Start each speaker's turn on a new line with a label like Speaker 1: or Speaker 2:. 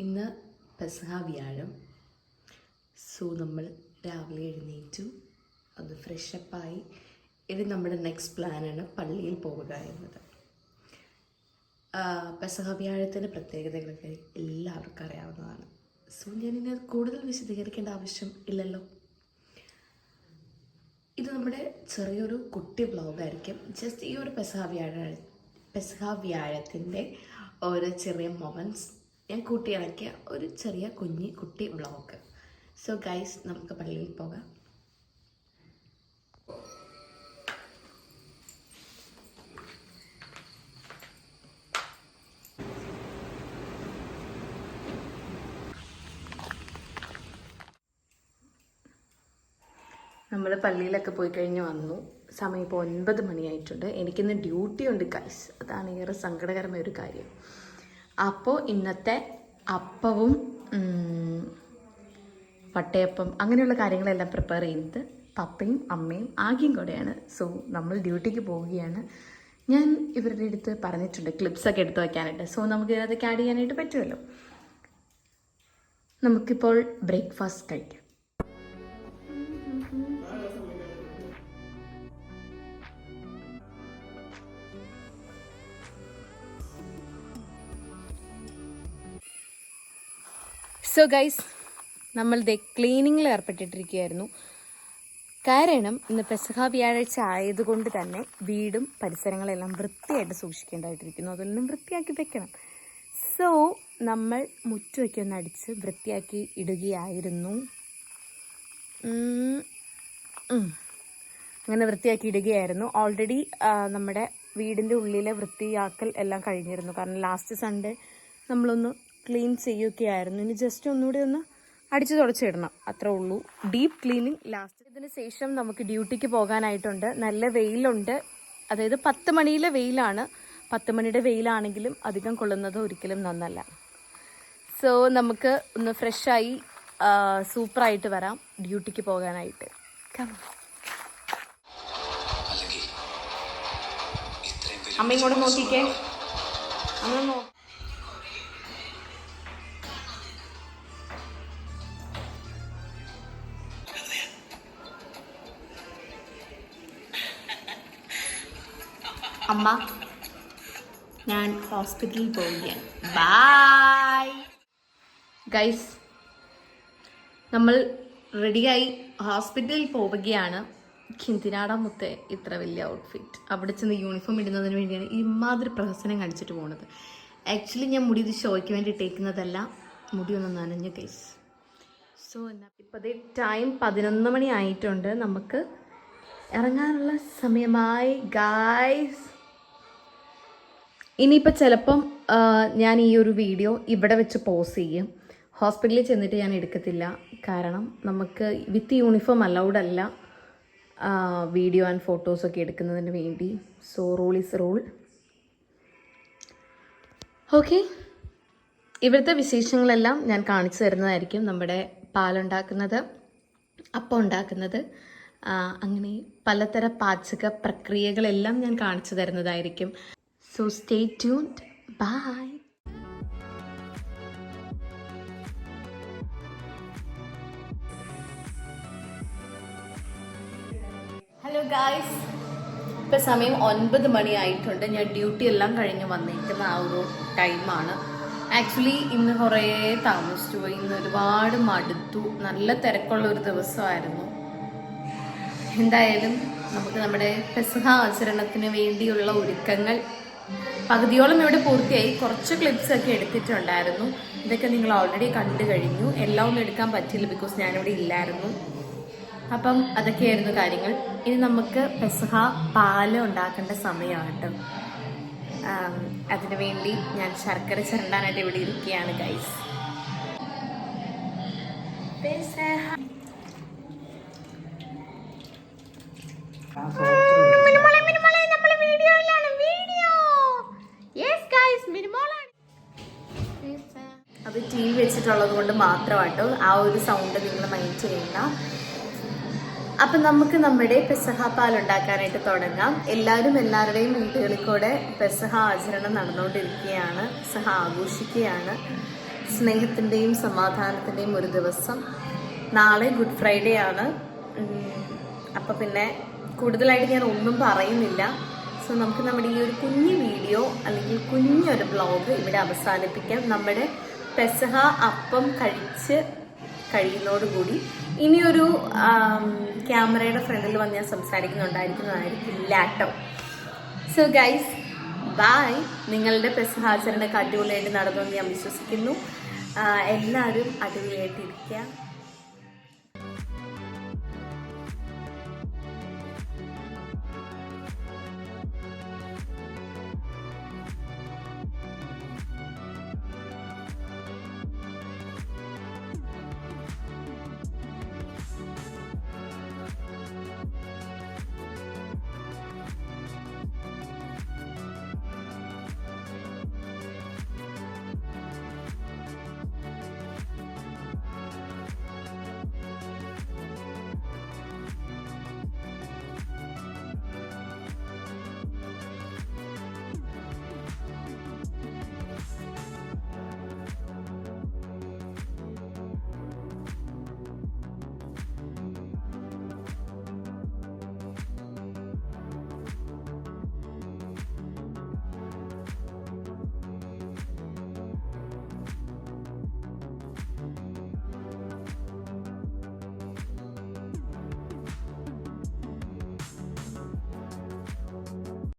Speaker 1: ഇന്ന് പെസഹ വ്യാഴം. സോ നമ്മൾ രാവിലെ എഴുന്നേറ്റു. ഒന്ന് ഫ്രഷപ്പായി ഇനി നമ്മുടെ നെക്സ്റ്റ് പ്ലാനാണ് പള്ളിയിൽ പോവുക എന്നത്. പെസഹ വ്യാഴത്തിന്റെ പ്രത്യേകതകളൊക്കെ എല്ലാവർക്കും അറിയാവുന്നതാണ്. സോ ഞാനിനി കൂടുതൽ വിശദീകരിക്കേണ്ട ആവശ്യം ഇല്ലല്ലോ. ഇത് നമ്മുടെ ചെറിയൊരു കുട്ടി ബ്ലോഗായിരിക്കും ജസ്റ്റ് ഈ ഒരു പെസഹ വ്യാഴ പെസഹ വ്യാഴത്തിന്റെ ഓരോ ചെറിയ മൊമെന്റ്സ് ഞാൻ കൂട്ടിയിണക്കിയ ഒരു ചെറിയ കുഞ്ഞി കുട്ടി വ്ളോഗ് സോ ഗൈസ് നമുക്ക് പള്ളിയിൽ പോകാം. നമ്മൾ പള്ളിയിലൊക്കെ പോയി കഴിഞ്ഞ് വന്നു. സമയം ഇപ്പോൾ ഒൻപത് മണിയായിട്ടുണ്ട്. എനിക്കിന്ന് ഡ്യൂട്ടി ഉണ്ട് കൈസ് അതാണ് ഏറെ സങ്കടകരമായ ഒരു കാര്യം. അപ്പോൾ ഇന്നത്തെ അപ്പവും വട്ടയപ്പം അങ്ങനെയുള്ള കാര്യങ്ങളെല്ലാം പ്രിപ്പയർ ചെയ്യുന്നത് പപ്പയും അമ്മയും ആകെയും കൂടെയാണ്. സോ നമ്മൾ ഡ്യൂട്ടിക്ക് പോവുകയാണ്. ഞാൻ ഇവരുടെ അടുത്ത് പറഞ്ഞിട്ടുണ്ട് ക്ലിപ്സൊക്കെ എടുത്ത് വയ്ക്കാനായിട്ട് സോ നമുക്ക് ഇതിനകത്ത് ആഡ് ചെയ്യാനായിട്ട് പറ്റുമല്ലോ. നമുക്കിപ്പോൾ ബ്രേക്ക്ഫാസ്റ്റ് കഴിക്കാം. സോ ഗൈസ് നമ്മൾ ദേ ക്ലീനിങ്ങിൽ ഏർപ്പെട്ടിട്ടിരിക്കുകയായിരുന്നു. കാരണം ഇന്ന് പെസഹ വ്യാഴാഴ്ച ആയതുകൊണ്ട് തന്നെ വീടും പരിസരങ്ങളെല്ലാം വൃത്തിയായിട്ട് സൂക്ഷിക്കേണ്ടതായിട്ടിരിക്കുന്നു. അതെല്ലാം വൃത്തിയാക്കി വെക്കണം. സോ നമ്മൾ മുറ്റുമൊക്കെ ഒന്ന് അടിച്ച് വൃത്തിയാക്കി ഇടുകയായിരുന്നു. അങ്ങനെ വൃത്തിയാക്കി ഇടുകയായിരുന്നു. ഓൾറെഡി നമ്മുടെ വീടിന്റെ ഉള്ളിലെ വൃത്തിയാക്കൽ എല്ലാം കഴിഞ്ഞിരുന്നു. കാരണം ലാസ്റ്റ് സൺഡേ നമ്മളൊന്ന് ക്ലീൻ ചെയ്യുകയായിരുന്നു. ഇനി ജസ്റ്റ് ഒന്നുകൂടി ഒന്ന് അടിച്ചു തുടച്ചിടണം. അത്രേ ഉള്ളൂ. ഡീപ്പ് ക്ലീനിങ് ലാസ്റ്റ് ഇതിന് ശേഷം നമുക്ക് ഡ്യൂട്ടിക്ക് പോകാനായിട്ടുണ്ട്. നല്ല വെയിലുണ്ട്. അതായത് പത്ത് മണിയിലെ വെയിലാണ്. പത്ത് മണിയുടെ വെയിലാണെങ്കിലും അധികം കൊള്ളുന്നത് ഒരിക്കലും നന്നല്ല. സോ നമുക്ക് ഒന്ന് ഫ്രഷായി സൂപ്പറായിട്ട് വരാം ഡ്യൂട്ടിക്ക് പോകാനായിട്ട്. അമ്മയും കൂടെ അമ്മ ഇങ്ങോട്ട് നോക്കിക്കേ. അമ്മ നോ അമ്മ ഞാൻ ഹോസ്പിറ്റലിൽ പോവുകയാണ്. ബായ് ഗൈസ് നമ്മൾ റെഡിയായി ഹോസ്പിറ്റലിൽ പോവുകയാണ്. ഖിന്തിനാട മുത്തെ ഇത്ര വലിയ ഔട്ട്ഫിറ്റ് അവിടെ ചെന്ന് യൂണിഫോം ഇടുന്നതിന് വേണ്ടിയാണ് ഇമാതിരി പ്രഹസനം കാണിച്ചിട്ട് പോകുന്നത് ആക്ച്വലി ഞാൻ മുടി ഇത് ഷോയ്ക്ക് വേണ്ടി ഇട്ടേക്കുന്നതല്ല. മുടി ഒന്ന് നനഞ്ഞു ഗൈസ് സോ എന്നാ ഇപ്പോഴത്തെ ടൈം പതിനൊന്ന് മണി ആയിട്ടുണ്ട്. നമുക്ക് ഇറങ്ങാനുള്ള സമയമായി ഗായ്സ് ഇനിയിപ്പോൾ ചിലപ്പം ഞാൻ ഈ ഒരു വീഡിയോ ഇവിടെ വെച്ച് പോസ് ചെയ്യും. ഹോസ്പിറ്റലിൽ ചെന്നിട്ട് ഞാൻ എടുക്കത്തില്ല. കാരണം നമുക്ക് വിത്ത് യൂണിഫോം അലൗഡ് അല്ല വീഡിയോ ആൻഡ് ഫോട്ടോസൊക്കെ എടുക്കുന്നതിന് വേണ്ടി. So rule is rule. Okay. ഇവിടുത്തെ വിശേഷങ്ങളെല്ലാം ഞാൻ കാണിച്ചു തരുന്നതായിരിക്കും നമ്മുടെ പാലുണ്ടാക്കുന്നത് അപ്പം ഉണ്ടാക്കുന്നത്. അങ്ങനെ പലതര പാചക പ്രക്രിയകളെല്ലാം ഞാൻ കാണിച്ചു തരുന്നതായിരിക്കും. So stay tuned bye hello guys ഇപ്പം സമയം ഒൻപത് മണിയായിട്ടുണ്ട്. ഞാൻ ഡ്യൂട്ടി എല്ലാം കഴിഞ്ഞ് വന്നിരിക്കുന്ന ആ ഒരു ടൈമാണ് ആക്ച്വലി ഇന്ന് കുറേ താമസിച്ചു പോയി. ഇന്ന് ഒരുപാട് മടുത്തു. നല്ല തിരക്കുള്ള ഒരു ദിവസമായിരുന്നു. എന്തായാലും നമുക്ക് നമ്മുടെ പെസഹ ആചരണത്തിന് വേണ്ടിയുള്ള ഒരുക്കങ്ങൾ പകുതിയോളം ഇവിടെ പൂർത്തിയായി. കുറച്ച് ക്ലിപ്സ് ഒക്കെ എടുത്തിട്ടുണ്ടായിരുന്നു. ഇതൊക്കെ നിങ്ങൾ ഓൾറെഡി കണ്ടു കഴിഞ്ഞു. എല്ലാം ഒന്നും എടുക്കാൻ പറ്റില്ല ബിക്കോസ് ഞാനിവിടെ ഇല്ലായിരുന്നു. അപ്പം അതൊക്കെയായിരുന്നു കാര്യങ്ങൾ. ഇനി നമുക്ക് പെസഹ പാൽ ഉണ്ടാക്കേണ്ട സമയമാണ് കേട്ടോ ആം, അതിനു വേണ്ടി ഞാൻ ശർക്കര ചിരണ്ടാനായിട്ട് ഇവിടെ ഇരിക്കുകയാണ് ഗൈസ് അത് വെച്ചിട്ടുള്ളത് കൊണ്ട് മാത്രമാട്ടോ ആ ഒരു സൗണ്ട് നിങ്ങൾ മൈൻഡ് ചെയ്യണ്ട അപ്പം നമുക്ക് നമ്മുടെ പെസഹ പാൽ ഉണ്ടാക്കാനായിട്ട് തുടങ്ങാം. എല്ലാവരും എല്ലാവരുടെയും വീടുകളിൽ കൂടെ പെസഹ ആചരണം നടന്നുകൊണ്ടിരിക്കുകയാണ് സഹ ആഘോഷിക്കുകയാണ്. സ്നേഹത്തിന്റെയും സമാധാനത്തിന്റെയും ഒരു ദിവസം. നാളെ ഗുഡ് ഫ്രൈഡേ ആണ്. അപ്പം പിന്നെ കൂടുതലായിട്ട് ഞാൻ ഒന്നും പറയുന്നില്ല. സോ നമുക്ക് നമ്മുടെ ഈ ഒരു കുഞ്ഞു വീഡിയോ അല്ലെങ്കിൽ കുഞ്ഞൊരു ബ്ലോഗ് ഇവിടെ അവസാനിപ്പിക്കാം. നമ്മുടെ പെസഹ അപ്പം കഴിച്ച് കഴിയുന്നതോടുകൂടി ഇനിയൊരു ക്യാമറയുടെ ഫ്രണ്ടിൽ വന്ന് ഞാൻ സംസാരിക്കുന്നുണ്ടായിരിക്കുന്നതായിരിക്കില്ല കേട്ടോ. സോ ഗൈസ് ബായ് നിങ്ങളുടെ പെസഹാചരണമൊക്കെ അടിപൊളിയായിട്ട് നടന്നു എന്ന് ഞാൻ വിശ്വസിക്കുന്നു. എല്ലാവരും അടിപൊളിയായിട്ടിരിക്കുക.